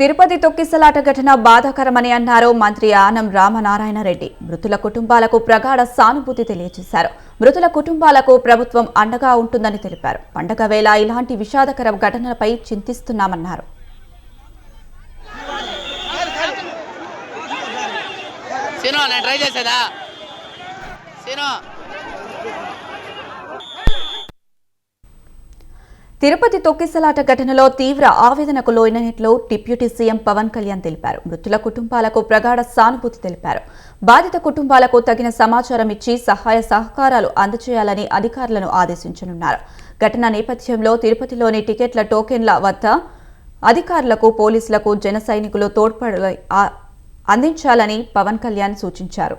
తిరుపతి తొక్కిసలాట ఘటన బాధాకరమని అన్నారు మంత్రి ఆనం రామనారాయణ రెడ్డి. మృతుల కుటుంబాలకు ప్రగాఢ సానుభూతి తెలియజేశారు. మృతుల కుటుంబాలకు ప్రభుత్వం అండగా ఉంటుందని తెలిపారు. పండగ వేళ ఇలాంటి విషాదకర ఘటనలపై చింతిస్తున్నామన్నారు. నేను ట్రై చేసేదా? తిరుపతి తొక్కిసలాట ఘటనలో తీవ్ర ఆవేదనకు లోనైనట్లు డిప్యూటీ సీఎం పవన్ కళ్యాణ్ తెలిపారు. మృతుల కుటుంబాలకు ప్రగాఢ సానుభూతి తెలిపారు. బాధిత కుటుంబాలకు తగిన సమాచారం ఇచ్చి సహాయ సహకారాలు అందజేయాలని అధికారులను ఆదేశించనున్నారు. ఘటన నేపథ్యంలో తిరుపతిలోని టికెట్ల టోకెన్ల వద్ద అధికారులకు పోలీసులకు జన సైనికులు తోడ్పడ అందించాలని పవన్ కళ్యాణ్ సూచించారు.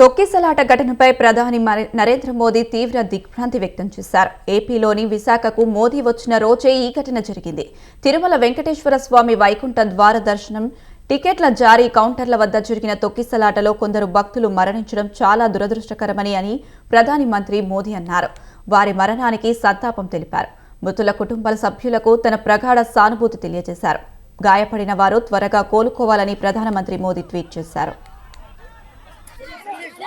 తొక్కిసలాట ఘటనపై ప్రధాని నరేంద్ర మోదీ తీవ్ర దిగ్భ్రాంతి వ్యక్తం చేశారు. ఏపీలోని విశాఖకు మోదీ వచ్చిన రోజే ఈ ఘటన జరిగింది. తిరుమల వెంకటేశ్వర స్వామి వైకుంఠ ద్వార దర్శనం టికెట్ల జారీ కౌంటర్ల వద్ద జరిగిన తొక్కిసలాటలో కొందరు భక్తులు మరణించడం చాలా దురదృష్టకరమని అని ప్రధాని మంత్రి మోదీ అన్నారు. వారి మరణానికి సంతాపం తెలిపారు. మృతుల కుటుంబాల సభ్యులకు తన ప్రగాఢ సానుభూతి తెలియజేశారు. గాయపడిన వారు త్వరగా కోలుకోవాలని ప్రధానమంత్రి మోదీ ట్వీట్ చేశారు.